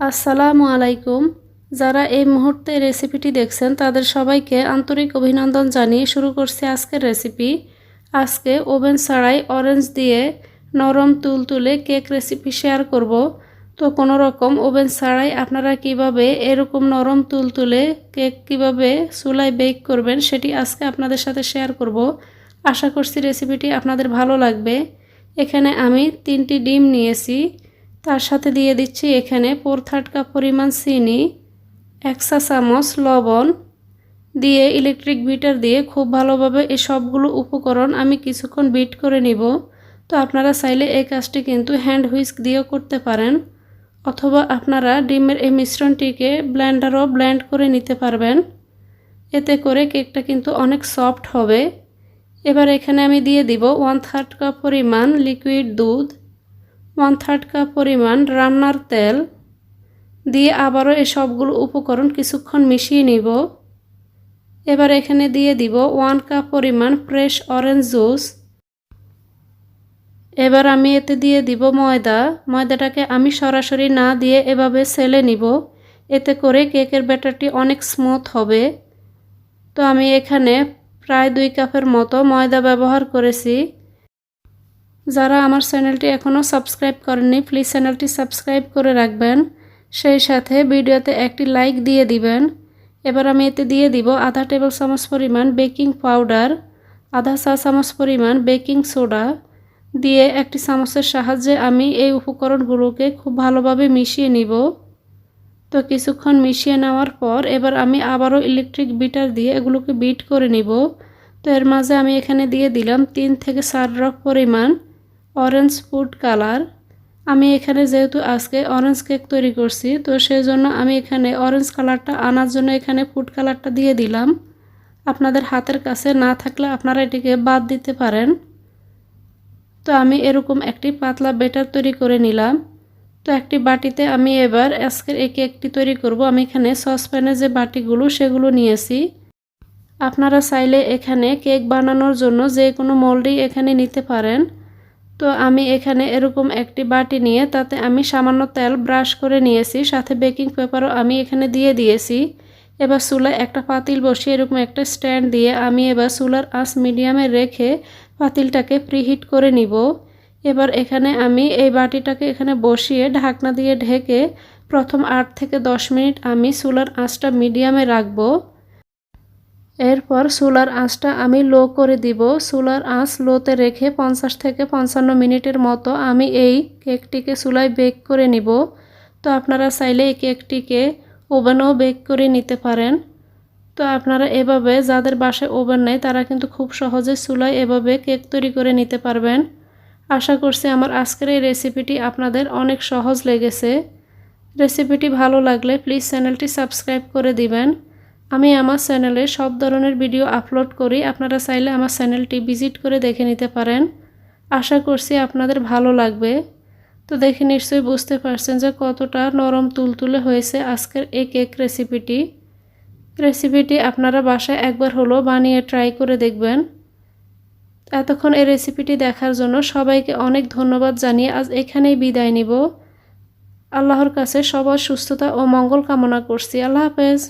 আসসালামু আলাইকুম। যারা এই মুহূর্তে রেসিপিটি দেখছেন, তাদের সবাইকে আন্তরিক অভিনন্দন জানিয়ে শুরু করছি আজকের রেসিপি। আজকে ওভেন ছাড়াই অরেঞ্জ দিয়ে নরম তুল তুলে কেক রেসিপি শেয়ার করব। তো কোনো রকম ওভেন ছাড়াই আপনারা কীভাবে এরকম নরম তুল তুলে কেক কীভাবে চুলায় বেক করবেন, সেটি আজকে আপনাদের সাথে শেয়ার করব। আশা করছি রেসিপিটি আপনাদের ভালো লাগবে। এখানে আমি তিনটি ডিম নিয়েছি। তার সাথে দিয়ে দিচ্ছি এখানে ফোর থার্ড কাপ পরিমাণ চিনি, এক চা চামচ লবণ দিয়ে ইলেকট্রিক বিটার দিয়ে খুব ভালোভাবে এই সবগুলো উপকরণ আমি কিছুক্ষণ বিট করে নিব। তো আপনারা চাইলে এই কাজটি কিন্তু হ্যান্ড হুইস্ক দিয়েও করতে পারেন অথবা আপনারা ডিমের এই মিশ্রণটিকে ব্ল্যান্ডারও ব্ল্যান্ড করে নিতে পারবেন। এতে করে কেকটা কিন্তু অনেক সফট হবে। এবার এখানে আমি দিয়ে দিব ওয়ান থার্ড কাপ পরিমাণ লিকুইড দুধ। ওয়ান থার্ড কাপ পরিমাণ রান্নার তেল দিয়ে আবারও এই সবগুলো উপকরণ কিছুক্ষণ মিশিয়ে নিব। এবার এখানে দিয়ে দিব ওয়ান কাপ পরিমাণ ফ্রেশ অরেঞ্জ জুস। এবার আমি এতে দিয়ে দিব ময়দা। ময়দাটাকে আমি সরাসরি না দিয়ে এভাবে সেলে নিব। এতে করে কেকের ব্যাটারটি অনেক স্মুথ হবে। তো আমি এখানে প্রায় দুই কাপের মতো ময়দা ব্যবহার করেছি। যারা আমার চ্যানেলটি এখনও সাবস্ক্রাইব করেননি প্লিজ চ্যানেলটি সাবস্ক্রাইব করে রাখবেন। সেই সাথে ভিডিওতে একটি লাইক দিয়ে দিবেন। এবার আমি এতে দিয়ে দিব আধা টেবিল চামচ পরিমাণ বেকিং পাউডার, আধা চা চামচ পরিমাণ বেকিং সোডা। দিয়ে একটি চামচের সাহায্যে আমি এই উপকরণগুলোকে খুব ভালোভাবে মিশিয়ে নিব। তো কিছুক্ষণ মিশিয়ে নেওয়ার পর এবার আমি আবারও ইলেকট্রিক বিটার দিয়ে এগুলোকে বিট করে নিব। তো এর মাঝে আমি এখানে দিয়ে দিলাম তিন থেকে চার রক পরিমাণ অরেঞ্জ ফুড কালার আমি এখানে যেহেতু আজকে অরেঞ্জ কেক তৈরি করছি, তো সেই জন্য আমি এখানে অরেঞ্জ কালারটা আনার জন্য এখানে ফুড কালারটা দিয়ে দিলাম। আপনাদের হাতের কাছে না থাকলে আপনারা এটিকে বাদ দিতে পারেন। তো আমি এরকম একটি পাতলা বেটার তৈরি করে নিলাম। তো একটি বাটিতে আমি এবার আজকের এই কেকটি তৈরি করব। আমি এখানে সসপ্যানে যে বাটিগুলো, সেগুলো নিয়েছি। আপনারা চাইলে এখানে কেক বানানোর জন্য যে কোনো মোল্ডই এখানে নিতে পারেন। তো আমি এখানে এরকম একটি বাটি নিয়ে তাতে আমি সামান্য তেল ব্রাশ করে নিয়েছি, সাথে বেকিং পেপারও আমি এখানে দিয়ে দিয়েছি। এবার চুলায় একটা পাতিল বসিয়ে এরকম একটা স্ট্যান্ড দিয়ে আমি এবার চুলার আঁচ মিডিয়ামে রেখে পাতিলটাকে প্রিহিট করে নিব। এবার এখানে আমি এই বাটিটাকে এখানে বসিয়ে ঢাকনা দিয়ে ঢেকে প্রথম আট থেকে দশ মিনিট আমি চুলার আঁচটা মিডিয়ামে রাখব। এরপর চুলার আঁচটা আমি লো করে দিব। চুলার আঁচ লোতে রেখে পঞ্চাশ থেকে পঞ্চান্ন মিনিটের মতো আমি এই কেকটিকে চুলায় বেক করে নিব। তো আপনারা চাইলে এই কেকটিকে ওভেনও বেক করে নিতে পারেন। তো আপনারা এভাবে, যাদের বাসায় ওভেন নেই, তারা কিন্তু খুব সহজে চুলায় এভাবে কেক তৈরি করে নিতে পারবেন। আশা করছি আমার আজকের এই রেসিপিটি আপনাদের অনেক সহজ লেগেছে। রেসিপিটি ভালো লাগলে প্লিজ চ্যানেলটি সাবস্ক্রাইব করে দিবেন। আমি আমার চ্যানেলে সব ধরনের ভিডিও আপলোড করি। আপনারা চাইলে আমার চ্যানেলটি ভিজিট করে দেখে নিতে পারেন। আশা করছি আপনাদের ভালো লাগবে। তো দেখে নিশ্চয়ই বুঝতে পারছেন যে কতটা নরম তুলতুলে হয়েছে আজকের এই কেক রেসিপিটি। রেসিপিটি আপনারা বাসায় একবার হলো বানিয়ে ট্রাই করে দেখবেন। এতক্ষণ এই রেসিপিটি দেখার জন্য সবাইকে অনেক ধন্যবাদ জানিয়ে আজ এখানেই বিদায় নিব। আল্লাহর কাছে সবার সুস্থতা ও মঙ্গল কামনা করছি। আল্লাহ হাফেজ।